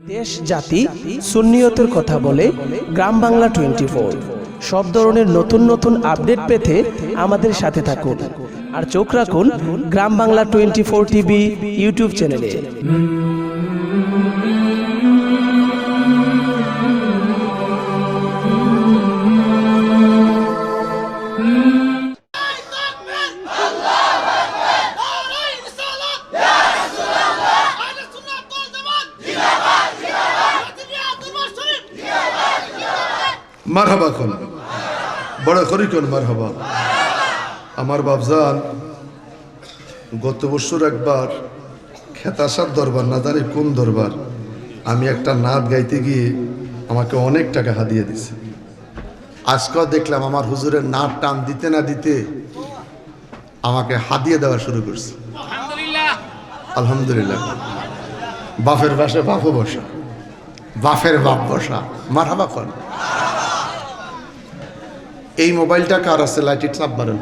দেশ, জাতি, সুন্নিয়তের কথা বলে গ্রাম বাংলা টোয়েন্টি ফোর সব ধরনের নতুন নতুন আপডেট পেতে আমাদের সাথে থাকুন আর চোখ রাখুন Gram Bangla twenty four TV YouTube চ্যানেলে। বড় করি কোন মারহাবা। আমার বাবজান গত বছর একবার খেতাসার দরবার না জানি কোন দরবার আমি একটা নাচ গাইতে গিয়ে আমাকে অনেক টাকা হাদিয়ে দিছে। আজকেও দেখলাম আমার হুজুরের নাচ টান দিতে না দিতে আমাকে হাদিয়ে দেওয়া শুরু করছে। আলহামদুলিল্লাহ। বাফের বাসে বাপও বসা। বাফের বাপ বসা। মারহাবা খন এই মোবাইলটা কার আছে? লাইটের চাপ মারেন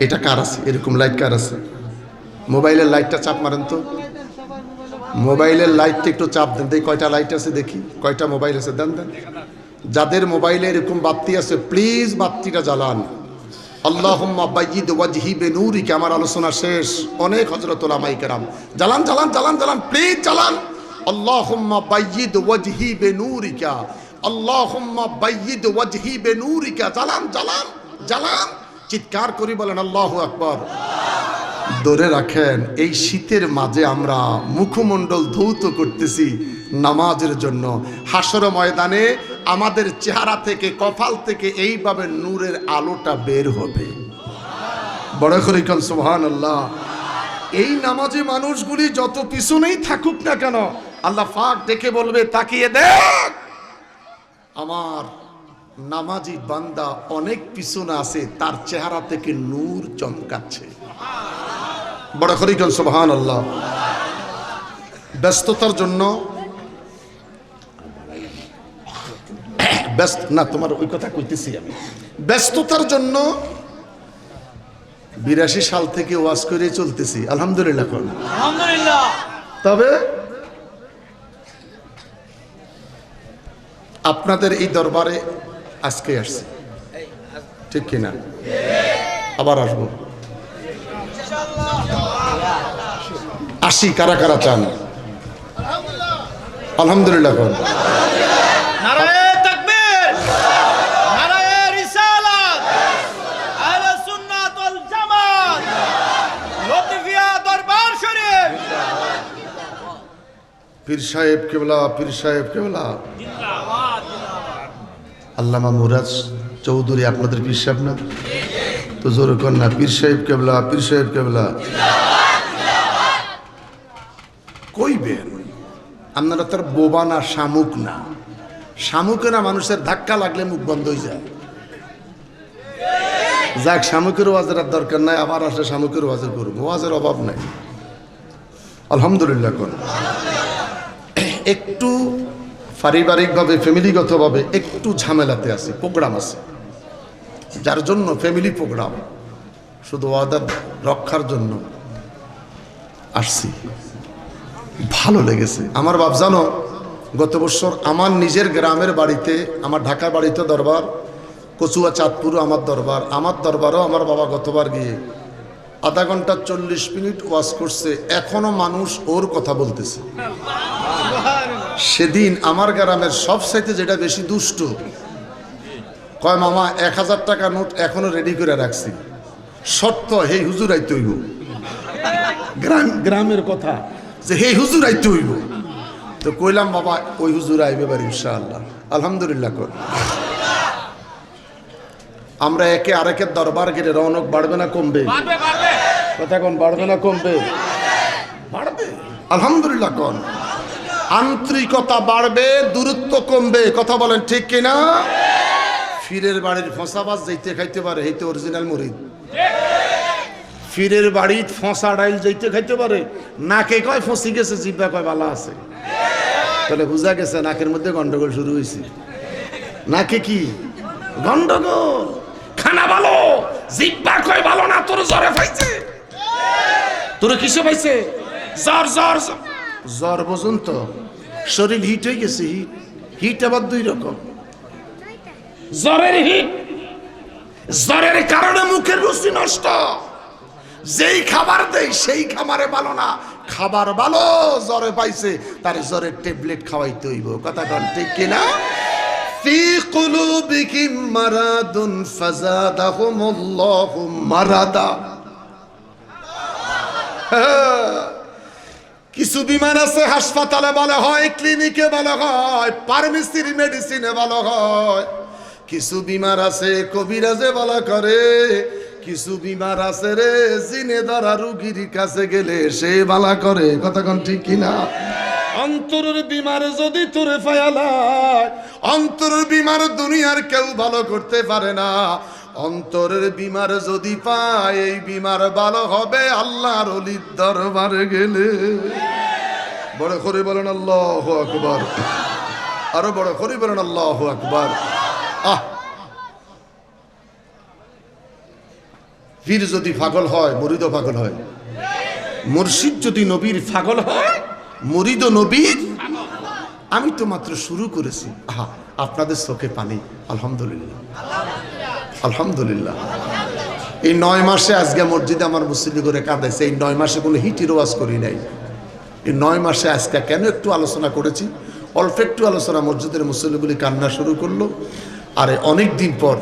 এটা কার আছে? এরকম লাইট কার আছে? মোবাইলের লাইটটা চাপ মারেন তো। মোবাইলের লাইটটা একটু চাপ দেন। দেখি কয়টা লাইট আছে দেখি। কয়টা মোবাইল আছে? দেন দেন। যাদের মোবাইলে এরকম বাতি আছে প্লিজ বাতিটা জ্বালান। বিনূরিকা। আমার আলোচনা শেষ। অনেক হযরত ওলামায়ে কেরাম। জ্বালান জ্বালান জ্বালান জ্বালান প্লিজ জ্বালান। আল্লাহুম্মা বাইয়িদ ওয়াজহি বিনূরিকা। আল্লাহুম্মা বাইয়িদ ওয়াজহি বিনূরিকা। জ্বালান জ্বালান জ্বালান চিৎকার করি বলেন, আল্লাহু আকবার। ধরে রাখেন, এই শীতের মাঝে আমরা মুখমণ্ডল ধৌত করতেছি নামাজের জন্য। হাসর ময়দানে আমাদের চেহারা থেকে, কপাল থেকে এইভাবে নূরের আলোটা বের হবে। বড় করে কন সুবহান আল্লাহ এই নামাজে মানুষগুলি যত পিছনেই থাকুক না কেন, আল্লাহ ফাঁক দেখে বলবে, তাকিয়ে দেখ আমার নামাজি বান্দা অনেক পিছনে আছে তার চেহারা থেকে নূর চমকাচ্ছে। বড় করিকন সুবহান আল্লাহ ব্যস্ততার জন্য ব্যস্ত না তোমার ওই কথা কইতেছি আমি। ব্যস্ততার জন্য বিরাশি সাল থেকে ওয়াজ করে চলতেছি আলহামদুলিল্লাহ। তবে আপনাদের এই দরবারে আজকে আসছি। ঠিক কিনা? আবার আসব। আসি কারা কারা চান? আলহামদুলিল্লাহ পীর সাহেব কেবলা পীর সাহেব কেবলা। আল্লামা মুরাজ চৌধুরী, আপনাদের পীর সাহেব না? তো জোর কর না, পীর সাহেব কেবলা, পীর সাহেব কেবলা। কইবেন, আপনারা তার বোবা না, শামুক না। শামুকে না মানুষের ধাক্কা লাগলে মুখ বন্ধ হয়ে যায়। যাক, শামুকের ওয়াজের আর দরকার নাই, আবার আসলে শামুকের ওয়াজের করব ওয়াজের অভাব নাই। আলহামদুলিল্লাহ কোন। একটু পারিবারিকভাবে, ফ্যামিলিগতভাবে একটু ঝামেলাতে আছে, প্রোগ্রাম আছে। যার জন্য ফ্যামিলি প্রোগ্রাম, শুধু ওয়াদার রক্ষার জন্য আসছি। ভালো লেগেছে। আমার বাপ জানো, গত বছর আমার নিজের গ্রামের বাড়িতে, আমার ঢাকার বাড়িতে দরবার, কচুয়া চাঁদপুরও আমার দরবার, আমার দরবারও আমার বাবা গতবার গিয়ে আধা ঘণ্টা চল্লিশ মিনিট ওয়াজ করছে, এখনও মানুষ ওর কথা বলতেছে। সেদিন আমার গ্রামের সব সাইতে যেটা বেশি দুষ্ট। কয় মামা এক হাজার টাকা নোট এখনও রেডি করে রাখছি। সত্য হে হুজুর আইতে হইব। গ্রাম গ্রামের কথা যে হে হুজুর আইতে হইব। তো কইলাম বাবা ওই হুজুর আইবে বাড়ি ইনশাআল্লাহ। আলহামদুলিল্লাহ কর। আমরা একে আরেকের দরবার গেলে রৌনক বাড়বে না কমবে? কথা কোন বাড়বে না কমবে? বাড়বে। আলহামদুলিল্লাহ কোন আন্তরিকতা বাড়বে, দূরত্ব কমবে। কথা বলেন ঠিক কিনা? ফিরের বাড়ির ফসাবাজ যাইতে খাইতে পারে হেইতে অরিজিনাল মরিদ। ফিরের বাড়ির ফসা ডাইল যাইতে খাইতে পারে। নাকে কয় ফসি গেছে, জিব্বা কয় বালা আছে। তাহলে বুঝা গেছে নাকের মধ্যে গন্ডগোল শুরু হয়েছে নাকে কি? গন্ডগোল। খানা ভালো, জিব্বা কয় ভালো না, তোর জ্বরে পাইছে তোর কিসে পাইছে জ্বর জ্বর। জ্বর। জ্বর বোঝুন তো শরীর হিট হয়ে গেছে হিট হিট আবার দুই রকম জ্বরের হিট জ্বরের কারণে মুখের রুচি নষ্ট যেই খাবার দেই সেই খাবারে ভালো না খাবার ভালো জ্বরে পাইছে তার জ্বরের ট্যাবলেট খাওয়াইতে হইব কথা কন ঠিক কিনা في قلوبهم مرض فزادهم الله مرضا কিছু বিমান আছে, হাসপাতালে বলা হয়, ক্লিনিকে বলা হয়, ফার্মেসির মেডিসিনে বলা হয়। কিছু বিমার আছে, কবিরাজে বলা করে, কিছু বিমার আছে রে, জিনে ধরা রুগীর কাছে গেলে সে বালা করে। কতক্ষণ ঠিক কিনা অন্তরের বিমার যদি তোরে ফায়ালায়, অন্তরের বিমার দুনিয়ার কেউ ভালো করতে পারে না। অন্তরের বিমার যদি পায়, এই বিমার ভালো হবে আল্লাহর অলির দরবারে গেলে। বড় করে বলেন আল্লাহ আকবর। আরও বড় করে বলেন আল্লাহ আকবর। আহ! যদি পাগল হয়, মুরিদও পাগল হয়। মুর্শিদ যদি নবীর পাগল হয় মুরিদ নবীর আমি তো মাত্র শুরু করেছি। আহা, আপনাদের চোখে পানি, আলহামদুলিল্লাহ। আলহামদুলিল্লাহ। এই নয় মাসে আজকে মসজিদে আমার মুসলিম করে কাঁদাইছে, এই নয় মাসে কোনো হিট ওয়াজ করি নাই। এই নয় মাসে আজকে কেন একটু আলোচনা করেছি? অল্প একটু আলোচনা মসজিদের মুসল্লিগুলি কান্না শুরু করল। আর অনেক দিন পর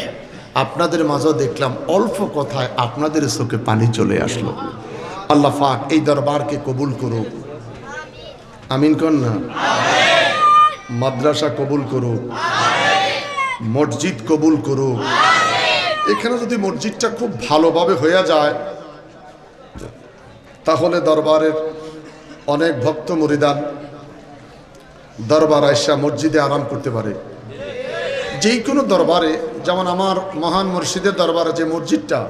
আপনাদের মাঝেও দেখলাম অল্প কথায় আপনাদের চোখে পানি চলে আসলো। আল্লাহ পাক এই দরবারকে কবুল করুক। আমিন কন না? মাদ্রাসা কবুল করুক। মসজিদ কবুল করুক। এখানে যদি মসজিদটা খুব ভালোভাবে হয়ে যায় তাহলে দরবারের অনেক ভক্ত মরিদান দরবার আয়সা মসজিদে আরাম করতে পারে। যেই কোনো দরবারে যেমন আমার মহান মসজিদের দরবারে যে মসজিদটা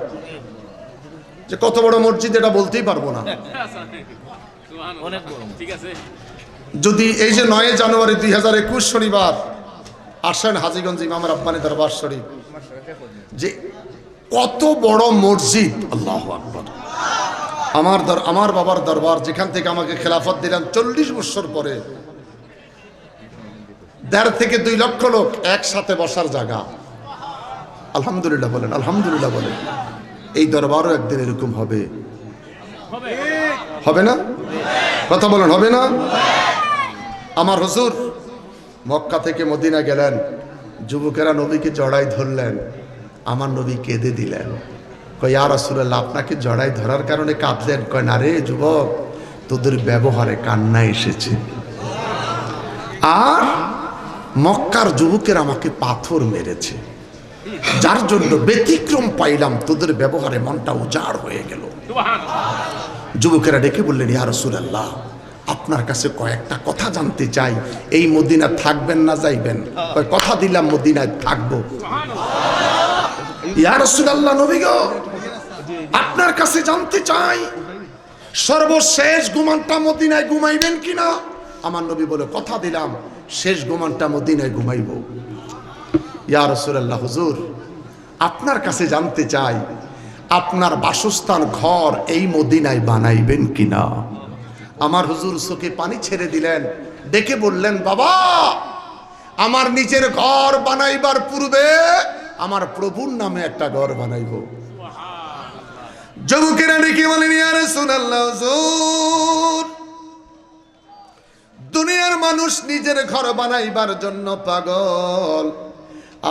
যে কত বড় মসজিদ এটা বলতেই পারব না। যদি এই যে নয় জানুয়ারি দুই হাজার একুশ শনিবার আসেন হাজিগঞ্জ ইমাম রব্বানি দরবার শরীফ। যে কত বড় মসজিদ, আল্লাহ আকবর। আমার দর আমার বাবার দরবার, যেখান থেকে আমাকে খেলাফত দিলেন চল্লিশ বছর পরে। দেড় থেকে দুই লক্ষ লোক একসাথে বসার জায়গা। আলহামদুলিল্লাহ বলেন আলহামদুলিল্লাহ বলেন। এই দরবারও একদিন এরকম হবে। হবে না? কথা বলেন, হবে না? আমার হুজুর মক্কা থেকে মদিনা গেলেন। যুবকেরা নবীকে জড়াই ধরলেন। আমার নবী কেঁদে দিলেন। কয় আর রাসূলুল্লাহ আপনাকে জড়াই ধরার কারণে কাঁদলেন? কয় না রে যুবক তোদের ব্যবহারে কান্না এসেছে। আর মক্কার যুবকের আমাকে পাথর মেরেছে। যার জন্য ব্যতিক্রম পাইলাম তোদের ব্যবহারে মনটা উজাড় হয়ে গেল। যুবকেরা ডেকে বললেন ইয়া রাসূলুল্লাহ আপনার কাছে কয়েকটা কথা জানতে চাই। এই মদিনা থাকবেন না যাইবেন? কথা দিলাম মদিনায় থাকব। আপনার কাছে জানতে চাই, সর্বশেষ গুমানটা মদিনায় ঘুমাইবেন কিনা? আমার নবী বলে, কথা দিলাম, শেষ গুমানটা মদিনায় ঘুমাইব। ইয়া রাসূলুল্লাহ হুজুর, আপনার কাছে জানতে চাই, আপনার বাসস্থান ঘর এই মদিনায় বানাইবেন কিনা? আমার হুজুর চোখে পানি ছেড়ে দিলেন, ডেকে বললেন, বাবা, আমার নিজের ঘর বানাইবার পূর্বে আমার প্রভুর নামে একটা ঘর বানাইব। দুনিয়ার মানুষ নিজের ঘর বানাইবার জন্য পাগল।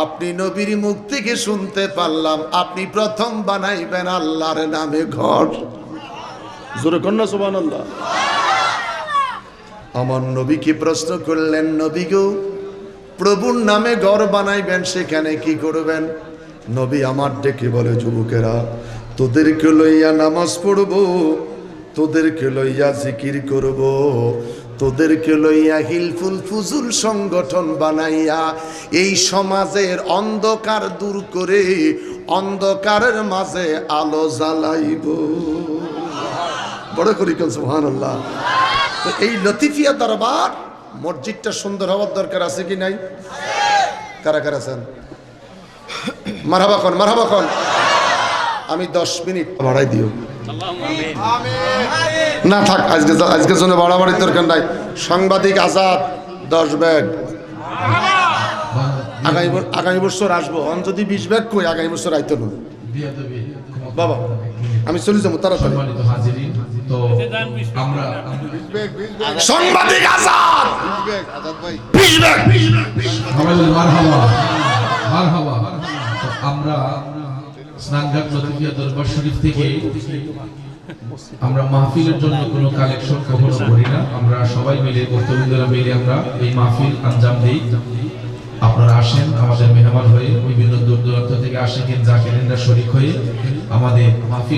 আপনি নবীর মুখ থেকে শুনতে পারলাম, আপনি প্রথম বানাইবেন আল্লাহর নামে ঘর। জোরে কন্যা সুবান আল্লাহ আমার নবীকে প্রশ্ন করলেন, নবী গো, প্রভুর নামে ঘর বানাইবেন, সেখানে কি করবেন? নবী আমার ডেকে বলে, যুবকেরা, তোদেরকে লইয়া নামাজ পড়ব, তোদেরকে লইয়া জিকির করব, তোদেরকে লইয়া হিলফুল ফুজুল সংগঠন বানাইয়া এই সমাজের অন্ধকার দূর করে অন্ধকারের মাঝে আলো জ্বালাইব। বড় করি কেন, সুবহানাল্লাহ? তো এই লতিফিয়া দরবার মসজিদটা সুন্দর হওয়ার দরকার আছে কি নাই? কারা কারা আছেন? মারহাবা খন আমি দশ মিনিট বাড়াই দিও। না থাক আজকে আজকের জন্য বাড়াবাড়ির দরকার নাই। সাংবাদিক আজাদ দশ ব্যাগ। আগামী আগামী বছর আসব। অন যদি বিশ ব্যাগ কই আগামী বছর আইতো না বাবা আমি চলে যাব তাড়াতাড়ি। তো আমরা সাংবাদিক আজাদ! আমরা স্নানঘাট দরবার শরীফ থেকে আমরা মাহফিলের জন্য কোনো কালেকশন কখনো করি না। আমরা সবাই মিলে বক্তবৃন্দরা মিলে আমরা এই মাহফিল আঞ্জাম দিই। আপনারা আসেন আমাদের মেহমান হয়ে বিভিন্ন দূর দূরান্ত থেকে আসেন জাকিরিনরা শরিক হয়ে আমাদের মাহফিল